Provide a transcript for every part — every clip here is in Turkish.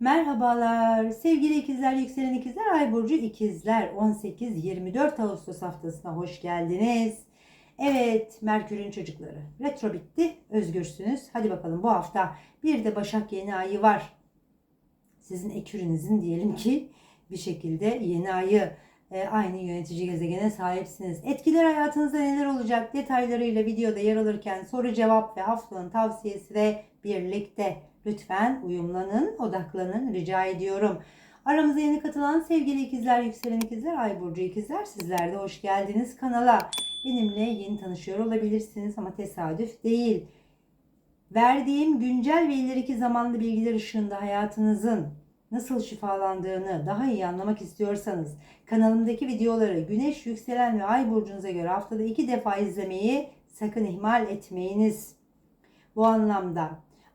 Merhabalar sevgili ikizler, yükselen ikizler, ay burcu ikizler 18-24 Ağustos haftasına hoş geldiniz. Evet Merkür'ün çocukları retro bitti özgürsünüz. Hadi bakalım bu hafta bir de Başak yeni ayı var. Sizin ekürünüzün diyelim ki bir şekilde yeni ayı e, aynı yönetici gezegene sahipsiniz. Etkiler hayatınızda neler olacak detaylarıyla videoda yer alırken soru cevap ve haftanın tavsiyesi de birlikte. Lütfen uyumlanın, odaklanın rica ediyorum. Aramıza yeni katılan sevgili ikizler, yükselen ikizler, ay burcu ikizler sizler de hoş geldiniz kanala. Benimle yeni tanışıyor olabilirsiniz ama tesadüf değil. Verdiğim güncel ve ileriki zamanlı bilgiler ışığında hayatınızın nasıl şifalandığını daha iyi anlamak istiyorsanız kanalımdaki videoları güneş, yükselen ve ay burcunuza göre haftada iki defa izlemeyi sakın ihmal etmeyiniz. Bu anlamda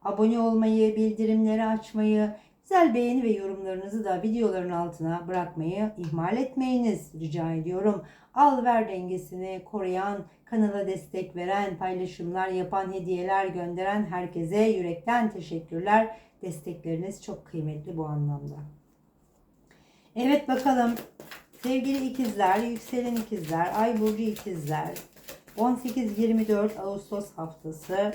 abone olmayı, bildirimleri açmayı, güzel beğeni ve yorumlarınızı da videoların altına bırakmayı ihmal etmeyiniz rica ediyorum. Al ver dengesini koruyan, kanala destek veren, paylaşımlar yapan, hediyeler gönderen herkese yürekten teşekkürler. Destekleriniz çok kıymetli bu anlamda. Evet bakalım sevgili ikizler, yükselen ikizler, ay burcu ikizler 18-24 Ağustos haftası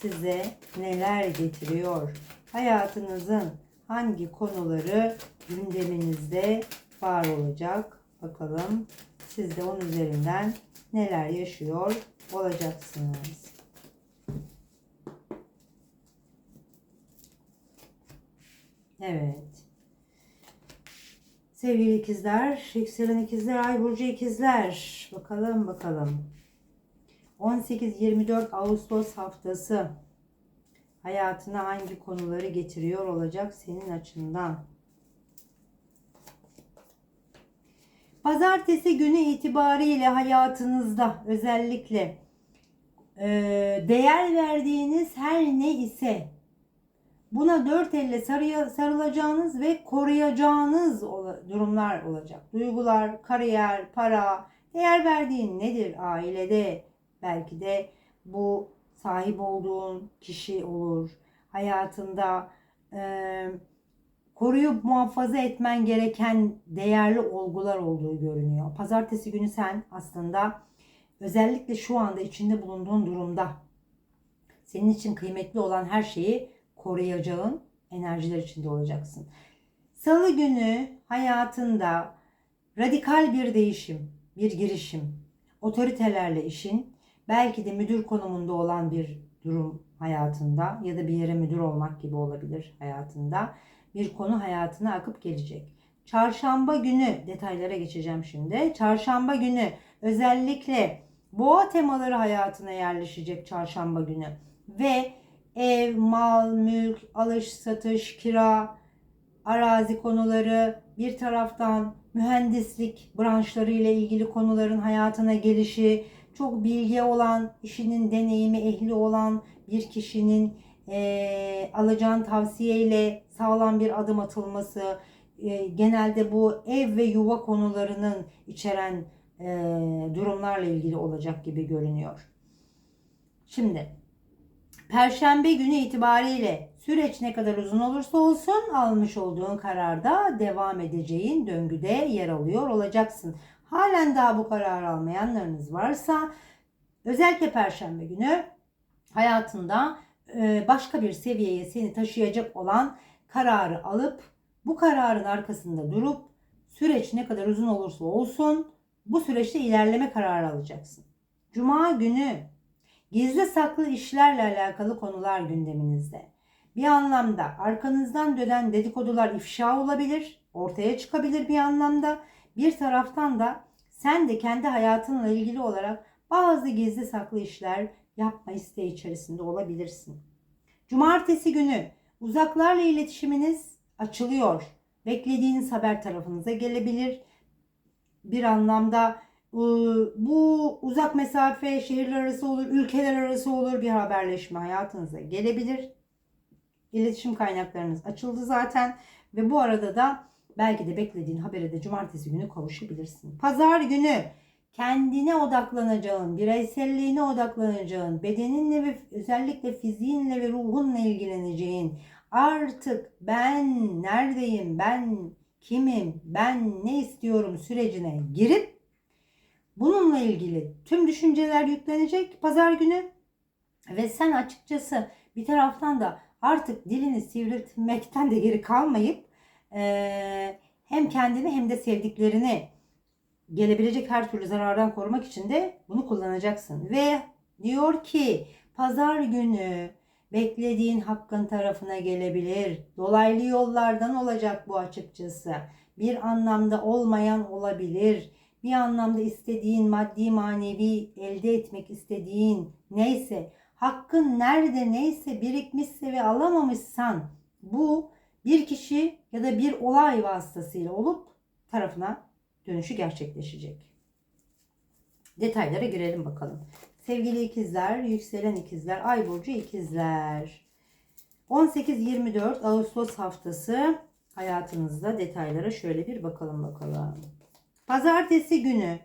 size neler getiriyor? Hayatınızın hangi konuları gündeminizde var olacak? Bakalım siz de onun üzerinden neler yaşıyor olacaksınız. Evet. Sevgili ikizler, yükselen ikizler, ay burcu ikizler. Bakalım bakalım. 18-24 Ağustos haftası hayatına hangi konuları getiriyor olacak senin açından? Pazartesi günü itibariyle hayatınızda özellikle e, değer verdiğiniz her ne ise buna dört elle sarıya, sarılacağınız ve koruyacağınız durumlar olacak. Duygular, kariyer, para, değer verdiğin nedir ailede? Belki de bu sahip olduğun kişi olur. Hayatında e, koruyup muhafaza etmen gereken değerli olgular olduğu görünüyor. Pazartesi günü sen aslında özellikle şu anda içinde bulunduğun durumda senin için kıymetli olan her şeyi koruyacağın enerjiler içinde olacaksın. Salı günü hayatında radikal bir değişim, bir girişim, otoritelerle işin, belki de müdür konumunda olan bir durum hayatında ya da bir yere müdür olmak gibi olabilir hayatında. Bir konu hayatına akıp gelecek. Çarşamba günü detaylara geçeceğim şimdi. Çarşamba günü özellikle boğa temaları hayatına yerleşecek çarşamba günü ve ev, mal, mülk, alış, satış, kira, arazi konuları, bir taraftan mühendislik branşları ile ilgili konuların hayatına gelişi, çok bilgi olan, işinin deneyimi, ehli olan bir kişinin e, alacağın tavsiyeyle sağlam bir adım atılması, e, genelde bu ev ve yuva konularının içeren e, durumlarla ilgili olacak gibi görünüyor. Şimdi Perşembe günü itibariyle süreç ne kadar uzun olursa olsun almış olduğun kararda devam edeceğin döngüde yer alıyor olacaksın. Halen daha bu karar almayanlarınız varsa özellikle perşembe günü hayatında e, başka bir seviyeye seni taşıyacak olan kararı alıp bu kararın arkasında durup süreç ne kadar uzun olursa olsun bu süreçte ilerleme kararı alacaksın. Cuma günü Gizli saklı işlerle alakalı konular gündeminizde. Bir anlamda arkanızdan dönen dedikodular ifşa olabilir, ortaya çıkabilir bir anlamda. Bir taraftan da sen de kendi hayatınla ilgili olarak bazı gizli saklı işler yapma isteği içerisinde olabilirsin. Cumartesi günü uzaklarla iletişiminiz açılıyor. Beklediğiniz haber tarafınıza gelebilir. Bir anlamda ee, bu uzak mesafe, şehirler arası olur, ülkeler arası olur bir haberleşme hayatınıza gelebilir. İletişim kaynaklarınız açıldı zaten ve bu arada da belki de beklediğin habere de cumartesi günü kavuşabilirsin. Pazar günü kendine odaklanacağın, bireyselliğine odaklanacağın, bedeninle ve özellikle fiziğinle ve ruhunla ilgileneceğin, Artık ben neredeyim, ben kimim, ben ne istiyorum sürecine girip bununla ilgili tüm düşünceler yüklenecek pazar günü ve sen açıkçası bir taraftan da artık dilini sivriltmekten de geri kalmayıp hem kendini hem de sevdiklerini gelebilecek her türlü zarardan korumak için de bunu kullanacaksın. Ve diyor ki pazar günü beklediğin hakkın tarafına gelebilir. Dolaylı yollardan olacak bu açıkçası. Bir anlamda olmayan olabilir. Bir anlamda istediğin maddi manevi elde etmek istediğin neyse hakkın nerede neyse birikmişse ve alamamışsan bu bir kişi ya da bir olay vasıtasıyla olup tarafına dönüşü gerçekleşecek. Detaylara girelim bakalım. Sevgili ikizler, yükselen ikizler, ay burcu ikizler. 18-24 Ağustos haftası hayatınızda detaylara şöyle bir bakalım bakalım. Pazartesi günü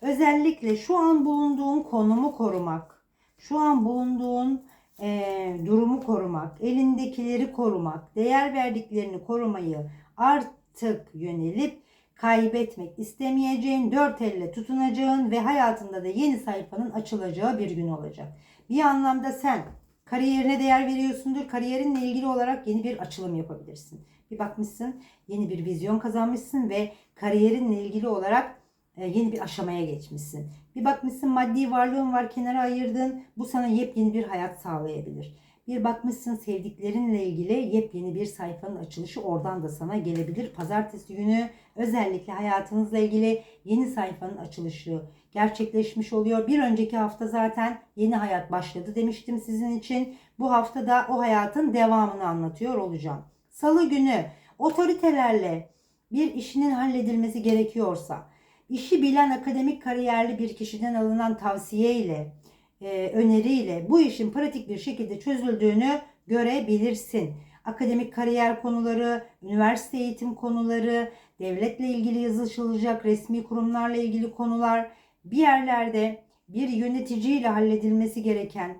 özellikle şu an bulunduğun konumu korumak, şu an bulunduğun eee, durumu korumak, elindekileri korumak, değer verdiklerini korumayı artık yönelip kaybetmek istemeyeceğin, dört elle tutunacağın ve hayatında da yeni sayfanın açılacağı bir gün olacak. Bir anlamda sen kariyerine değer veriyorsundur. Kariyerinle ilgili olarak yeni bir açılım yapabilirsin. Bir bakmışsın yeni bir vizyon kazanmışsın ve kariyerinle ilgili olarak e, yeni bir aşamaya geçmişsin. Bir bakmışsın maddi varlığın var kenara ayırdın. Bu sana yepyeni bir hayat sağlayabilir. Bir bakmışsın sevdiklerinle ilgili yepyeni bir sayfanın açılışı oradan da sana gelebilir. Pazartesi günü özellikle hayatınızla ilgili yeni sayfanın açılışı gerçekleşmiş oluyor. Bir önceki hafta zaten yeni hayat başladı demiştim sizin için. Bu hafta da o hayatın devamını anlatıyor olacağım. Salı günü otoritelerle bir işinin halledilmesi gerekiyorsa, işi bilen akademik kariyerli bir kişiden alınan tavsiye ile, e, öneriyle bu işin pratik bir şekilde çözüldüğünü görebilirsin. Akademik kariyer konuları, üniversite eğitim konuları, devletle ilgili yazışılacak resmi kurumlarla ilgili konular, bir yerlerde bir yöneticiyle halledilmesi gereken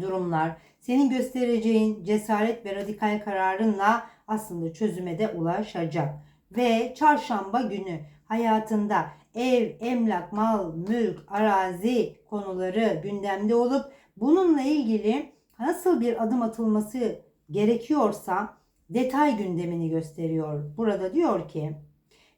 durumlar, senin göstereceğin cesaret ve radikal kararınla aslında çözüme de ulaşacak. Ve çarşamba günü hayatında ev, emlak, mal, mülk, arazi konuları gündemde olup bununla ilgili nasıl bir adım atılması gerekiyorsa detay gündemini gösteriyor. Burada diyor ki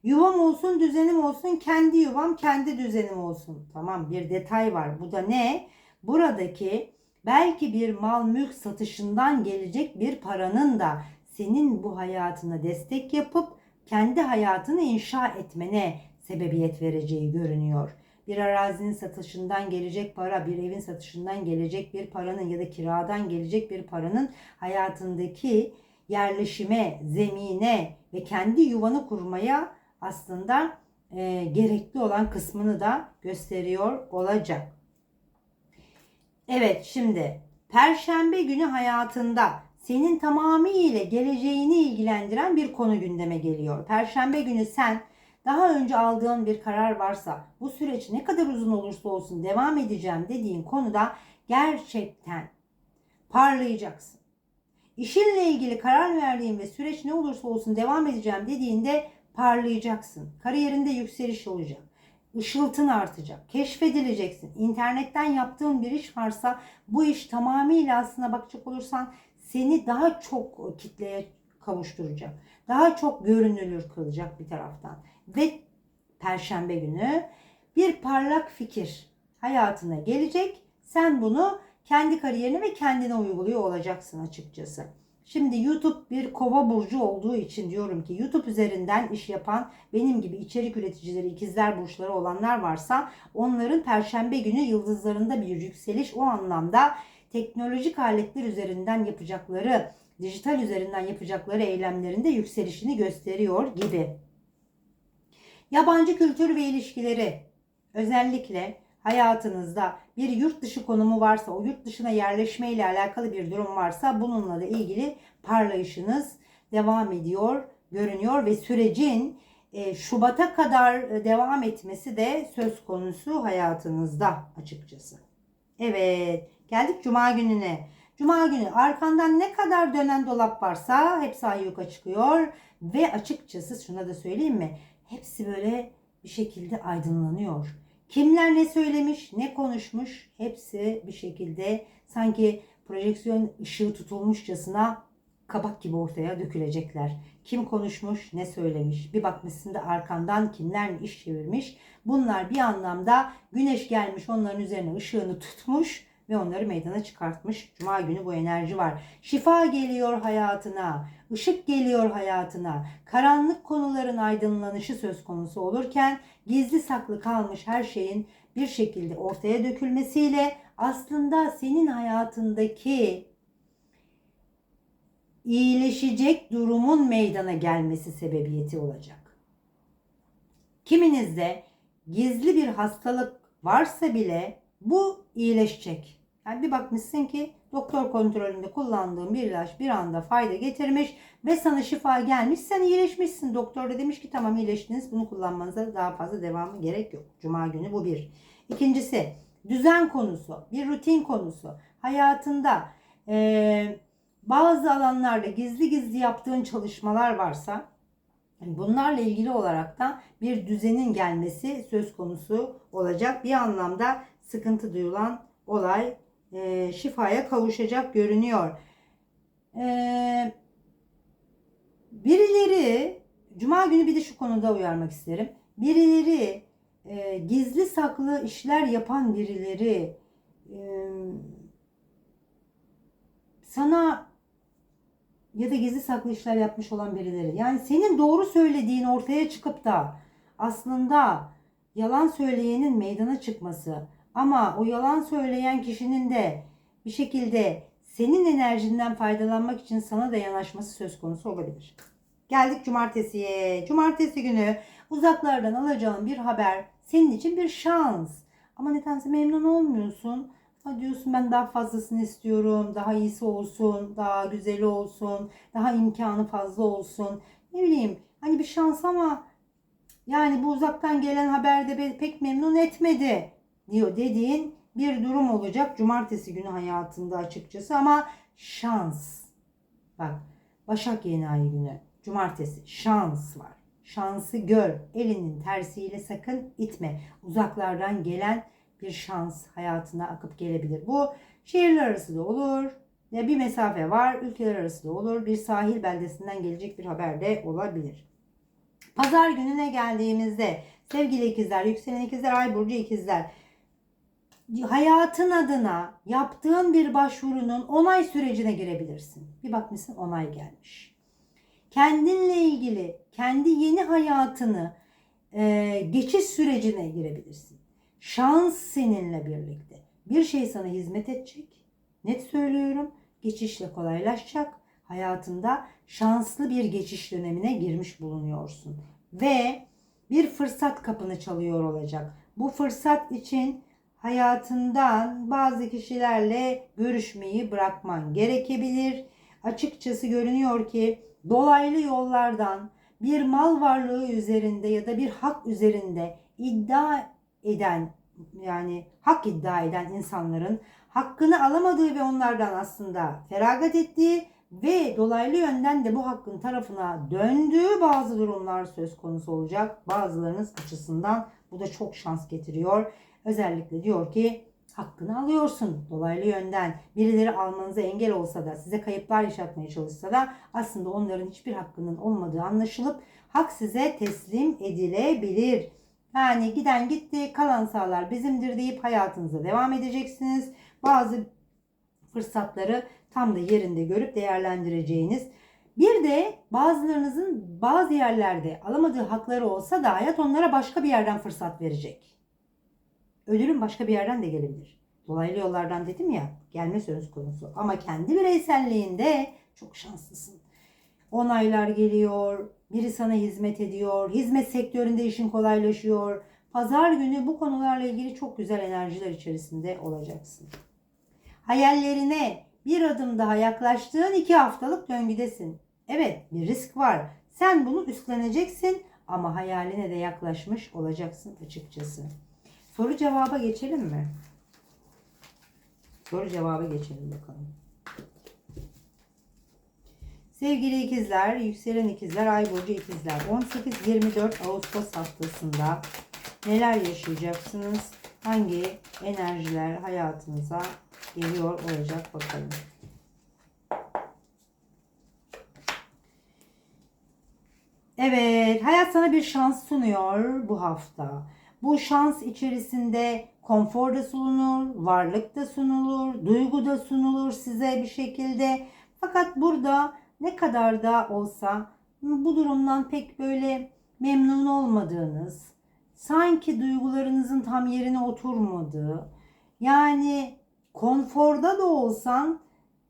yuvam olsun, düzenim olsun, kendi yuvam, kendi düzenim olsun. Tamam bir detay var. Bu da ne? Buradaki belki bir mal mülk satışından gelecek bir paranın da senin bu hayatına destek yapıp kendi hayatını inşa etmene sebebiyet vereceği görünüyor. Bir arazinin satışından gelecek para, bir evin satışından gelecek bir paranın ya da kiradan gelecek bir paranın hayatındaki yerleşime, zemine ve kendi yuvanı kurmaya aslında e, gerekli olan kısmını da gösteriyor olacak. Evet şimdi Perşembe günü hayatında senin tamamıyla geleceğini ilgilendiren bir konu gündeme geliyor. Perşembe günü sen daha önce aldığın bir karar varsa bu süreç ne kadar uzun olursa olsun devam edeceğim dediğin konuda gerçekten parlayacaksın. İşinle ilgili karar verdiğin ve süreç ne olursa olsun devam edeceğim dediğinde parlayacaksın. Kariyerinde yükseliş olacak. Işıltın artacak. Keşfedileceksin. İnternetten yaptığın bir iş varsa bu iş tamamıyla aslına bakacak olursan seni daha çok kitleye kavuşturacak. Daha çok görünülür kılacak bir taraftan. Ve perşembe günü bir parlak fikir hayatına gelecek. Sen bunu kendi kariyerine ve kendine uyguluyor olacaksın açıkçası. Şimdi YouTube bir kova burcu olduğu için diyorum ki YouTube üzerinden iş yapan benim gibi içerik üreticileri, ikizler burçları olanlar varsa onların perşembe günü yıldızlarında bir yükseliş o anlamda teknolojik aletler üzerinden yapacakları, dijital üzerinden yapacakları eylemlerinde yükselişini gösteriyor gibi. Yabancı kültür ve ilişkileri özellikle hayatınızda bir yurt dışı konumu varsa, o yurt dışına yerleşme ile alakalı bir durum varsa bununla da ilgili parlayışınız devam ediyor, görünüyor ve sürecin e, Şubat'a kadar e, devam etmesi de söz konusu hayatınızda açıkçası. Evet, geldik Cuma gününe. Cuma günü arkandan ne kadar dönen dolap varsa hepsi ayyuka çıkıyor. Ve açıkçası şuna da söyleyeyim mi? Hepsi böyle bir şekilde aydınlanıyor. Kimler ne söylemiş, ne konuşmuş hepsi bir şekilde sanki projeksiyon ışığı tutulmuşçasına kabak gibi ortaya dökülecekler. Kim konuşmuş, ne söylemiş. Bir bakmışsın da arkandan kimler iş çevirmiş. Bunlar bir anlamda güneş gelmiş onların üzerine ışığını tutmuş ve onları meydana çıkartmış. Cuma günü bu enerji var. Şifa geliyor hayatına, ışık geliyor hayatına. Karanlık konuların aydınlanışı söz konusu olurken gizli saklı kalmış her şeyin bir şekilde ortaya dökülmesiyle aslında senin hayatındaki iyileşecek durumun meydana gelmesi sebebiyeti olacak. Kiminizde gizli bir hastalık varsa bile bu iyileşecek. Yani bir bakmışsın ki doktor kontrolünde kullandığın bir ilaç bir anda fayda getirmiş ve sana şifa gelmiş. Sen iyileşmişsin. Doktor da demiş ki tamam iyileştiniz. Bunu kullanmanıza daha fazla devamı gerek yok. Cuma günü bu bir. İkincisi düzen konusu, bir rutin konusu. Hayatında eee bazı alanlarda gizli gizli yaptığın çalışmalar varsa bunlarla ilgili olarak da bir düzenin gelmesi söz konusu olacak. Bir anlamda sıkıntı duyulan olay e, şifaya kavuşacak görünüyor. E, birileri Cuma günü bir de şu konuda uyarmak isterim. Birileri e, gizli saklı işler yapan birileri e, sana ya da gizli saklı işler yapmış olan birileri. Yani senin doğru söylediğin ortaya çıkıp da aslında yalan söyleyenin meydana çıkması ama o yalan söyleyen kişinin de bir şekilde senin enerjinden faydalanmak için sana da yanaşması söz konusu olabilir. Geldik cumartesiye. Cumartesi günü uzaklardan alacağın bir haber senin için bir şans. Ama nedense memnun olmuyorsun. Ha diyorsun ben daha fazlasını istiyorum. Daha iyisi olsun. Daha güzeli olsun. Daha imkanı fazla olsun. Ne bileyim hani bir şans ama yani bu uzaktan gelen haber de beni pek memnun etmedi diyor dediğin bir durum olacak cumartesi günü hayatında açıkçası ama şans. Bak Başak yeni ayı günü cumartesi şans var. Şansı gör. Elinin tersiyle sakın itme. Uzaklardan gelen bir şans hayatına akıp gelebilir. Bu şehirler arası da olur. Ya bir mesafe var, ülkeler arası da olur. Bir sahil beldesinden gelecek bir haber de olabilir. Pazar gününe geldiğimizde sevgili ikizler, yükselen ikizler, ay burcu ikizler hayatın adına yaptığın bir başvurunun onay sürecine girebilirsin. Bir bakmışsın onay gelmiş. Kendinle ilgili kendi yeni hayatını e, geçiş sürecine girebilirsin. Şans seninle birlikte. Bir şey sana hizmet edecek. Net söylüyorum. Geçişle kolaylaşacak. Hayatında şanslı bir geçiş dönemine girmiş bulunuyorsun. Ve bir fırsat kapını çalıyor olacak. Bu fırsat için hayatından bazı kişilerle görüşmeyi bırakman gerekebilir. Açıkçası görünüyor ki dolaylı yollardan bir mal varlığı üzerinde ya da bir hak üzerinde iddia eden yani hak iddia eden insanların hakkını alamadığı ve onlardan aslında feragat ettiği ve dolaylı yönden de bu hakkın tarafına döndüğü bazı durumlar söz konusu olacak. Bazılarınız açısından bu da çok şans getiriyor. Özellikle diyor ki hakkını alıyorsun dolaylı yönden. Birileri almanıza engel olsa da size kayıplar yaşatmaya çalışsa da aslında onların hiçbir hakkının olmadığı anlaşılıp hak size teslim edilebilir. Yani giden gitti kalan sağlar bizimdir deyip hayatınıza devam edeceksiniz. Bazı fırsatları tam da yerinde görüp değerlendireceğiniz. Bir de bazılarınızın bazı yerlerde alamadığı hakları olsa da hayat onlara başka bir yerden fırsat verecek. Ölürüm başka bir yerden de gelebilir. Dolaylı yollardan dedim ya gelme söz konusu. Ama kendi bireyselliğinde çok şanslısın. Onaylar geliyor, biri sana hizmet ediyor, hizmet sektöründe işin kolaylaşıyor. Pazar günü bu konularla ilgili çok güzel enerjiler içerisinde olacaksın. Hayallerine bir adım daha yaklaştığın iki haftalık döngüdesin. Evet bir risk var. Sen bunu üstleneceksin ama hayaline de yaklaşmış olacaksın açıkçası. Soru cevaba geçelim mi? Soru cevaba geçelim bakalım. Sevgili ikizler, yükselen ikizler, ay burcu ikizler. 18-24 Ağustos haftasında neler yaşayacaksınız? Hangi enerjiler hayatınıza geliyor olacak bakalım. Evet, hayat sana bir şans sunuyor bu hafta. Bu şans içerisinde konfor da sunulur, varlık da sunulur, duygu da sunulur size bir şekilde. Fakat burada ne kadar da olsa bu durumdan pek böyle memnun olmadığınız, sanki duygularınızın tam yerine oturmadığı, yani konforda da olsan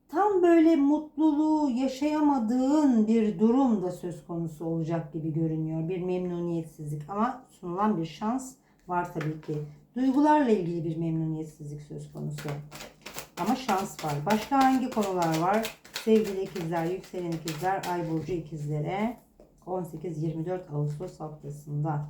tam böyle mutluluğu yaşayamadığın bir durum da söz konusu olacak gibi görünüyor. Bir memnuniyetsizlik ama sunulan bir şans var tabii ki. Duygularla ilgili bir memnuniyetsizlik söz konusu. Ama şans var. Başka hangi konular var? Sevgili ikizler, yükselen ikizler, ay burcu ikizlere 18-24 Ağustos haftasında.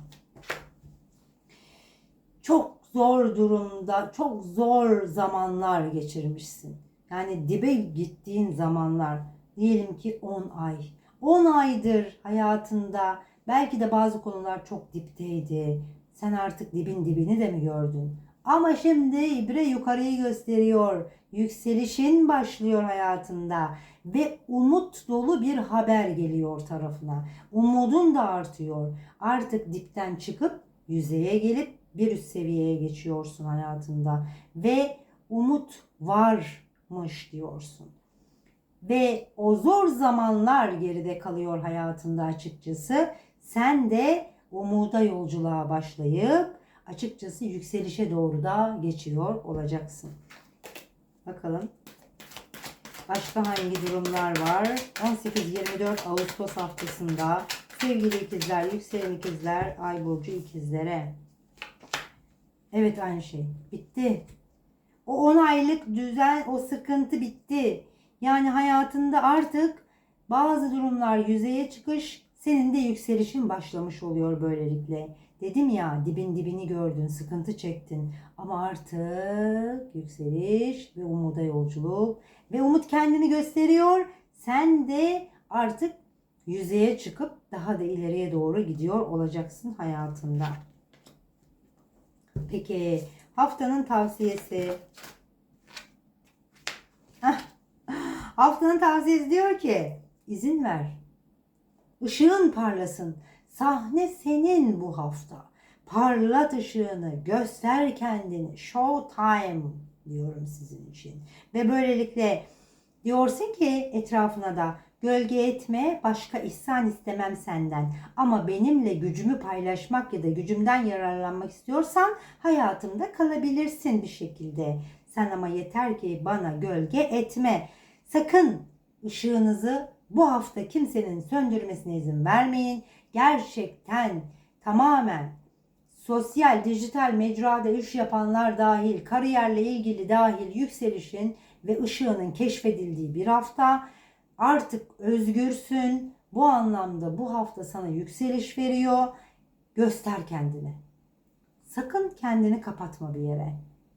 Çok zor durumda, çok zor zamanlar geçirmişsin. Yani dibe gittiğin zamanlar diyelim ki 10 ay. 10 aydır hayatında belki de bazı konular çok dipteydi. Sen artık dibin dibini de mi gördün? Ama şimdi ibre yukarıyı gösteriyor. Yükselişin başlıyor hayatında ve umut dolu bir haber geliyor tarafına. Umudun da artıyor. Artık dipten çıkıp yüzeye gelip bir üst seviyeye geçiyorsun hayatında ve umut varmış diyorsun. Ve o zor zamanlar geride kalıyor hayatında açıkçası. Sen de umuda yolculuğa başlayıp açıkçası yükselişe doğru da geçiyor olacaksın. Bakalım. Başka hangi durumlar var? 18-24 Ağustos haftasında sevgili ikizler, yükselen ikizler, ay burcu ikizlere. Evet aynı şey. Bitti. O 10 aylık düzen, o sıkıntı bitti. Yani hayatında artık bazı durumlar yüzeye çıkış, senin de yükselişin başlamış oluyor böylelikle. Dedim ya dibin dibini gördün, sıkıntı çektin. Ama artık yükseliş ve umuda yolculuk. Ve umut kendini gösteriyor. Sen de artık yüzeye çıkıp daha da ileriye doğru gidiyor olacaksın hayatında. Peki haftanın tavsiyesi. Haftanın tavsiyesi diyor ki izin ver. Işığın parlasın. Sahne senin bu hafta. Parlat ışığını, göster kendini. Show time diyorum sizin için. Ve böylelikle diyorsun ki etrafına da gölge etme, başka ihsan istemem senden. Ama benimle gücümü paylaşmak ya da gücümden yararlanmak istiyorsan hayatımda kalabilirsin bir şekilde. Sen ama yeter ki bana gölge etme. Sakın ışığınızı bu hafta kimsenin söndürmesine izin vermeyin. Gerçekten tamamen sosyal, dijital mecrada iş yapanlar dahil, kariyerle ilgili dahil yükselişin ve ışığının keşfedildiği bir hafta. Artık özgürsün. Bu anlamda bu hafta sana yükseliş veriyor. Göster kendini. Sakın kendini kapatma bir yere.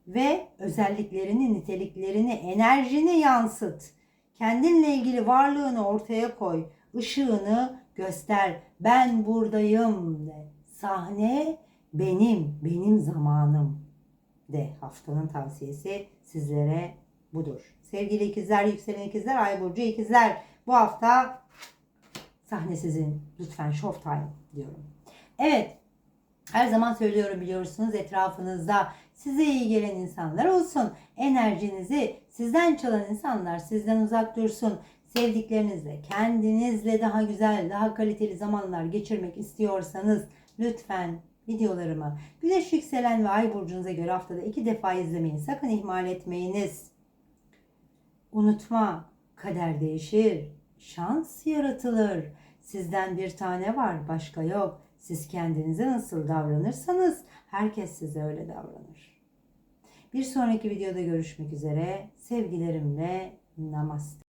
Ve özelliklerini, niteliklerini, enerjini yansıt. Kendinle ilgili varlığını ortaya koy. Işığını göster. Ben buradayım de. Sahne benim, benim zamanım de. Haftanın tavsiyesi sizlere budur. Sevgili ikizler, yükselen ikizler, ay burcu ikizler. Bu hafta sahne sizin. Lütfen show time diyorum. Evet. Her zaman söylüyorum biliyorsunuz etrafınızda size iyi gelen insanlar olsun. Enerjinizi sizden çalan insanlar sizden uzak dursun. Sevdiklerinizle, kendinizle daha güzel, daha kaliteli zamanlar geçirmek istiyorsanız lütfen videolarımı Güneş yükselen ve ay burcunuza göre haftada iki defa izlemeyi sakın ihmal etmeyiniz. Unutma, kader değişir, şans yaratılır. Sizden bir tane var, başka yok. Siz kendinize nasıl davranırsanız herkes size öyle davranır. Bir sonraki videoda görüşmek üzere. Sevgilerimle namaste.